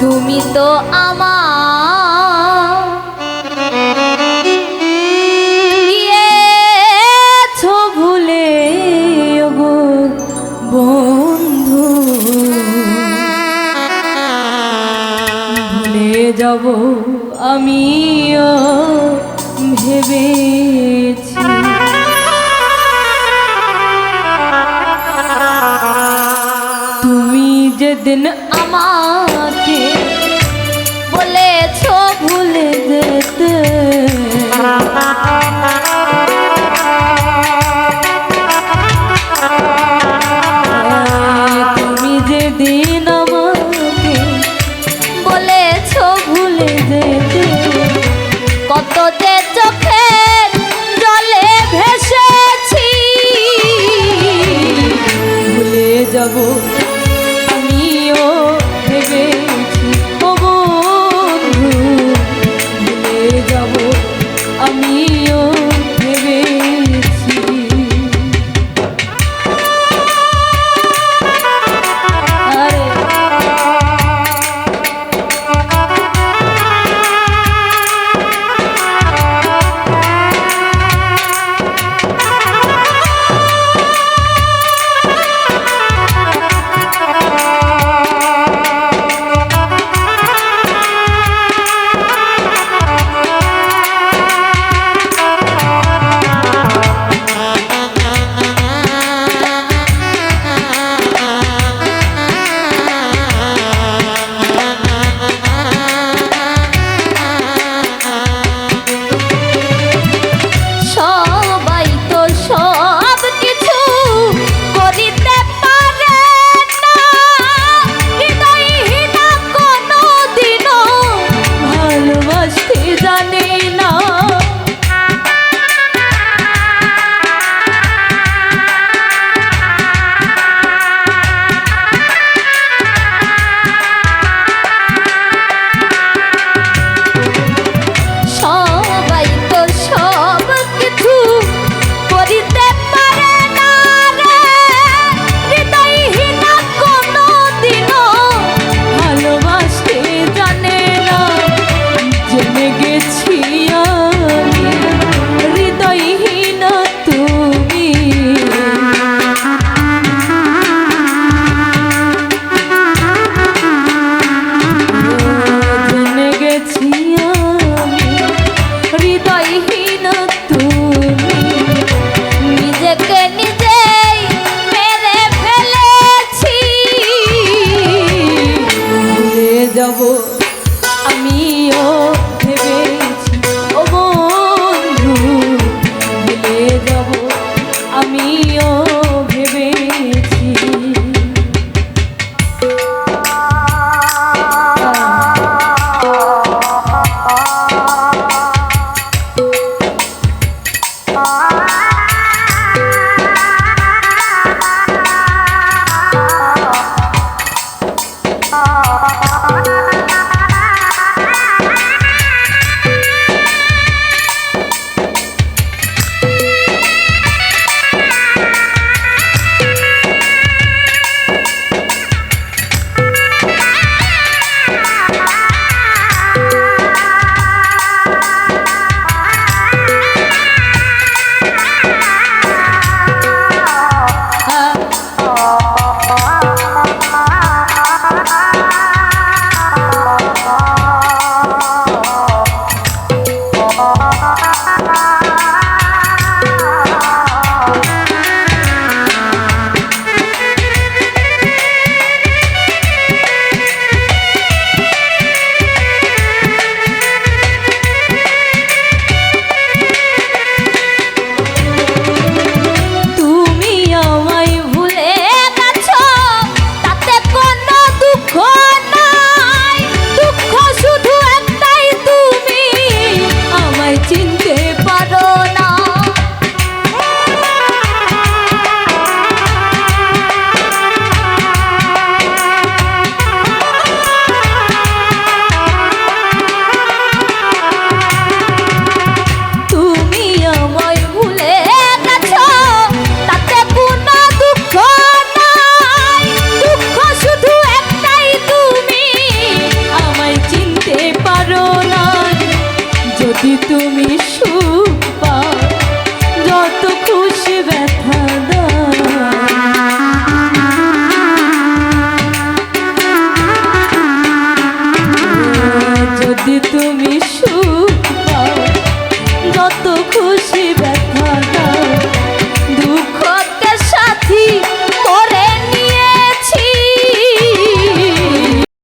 তুমি তো গিয়েছো ভুলে বন্ধু। ভুলে যাব আমিও ভেবেছি। তুমি যেদিন já amigo. সুর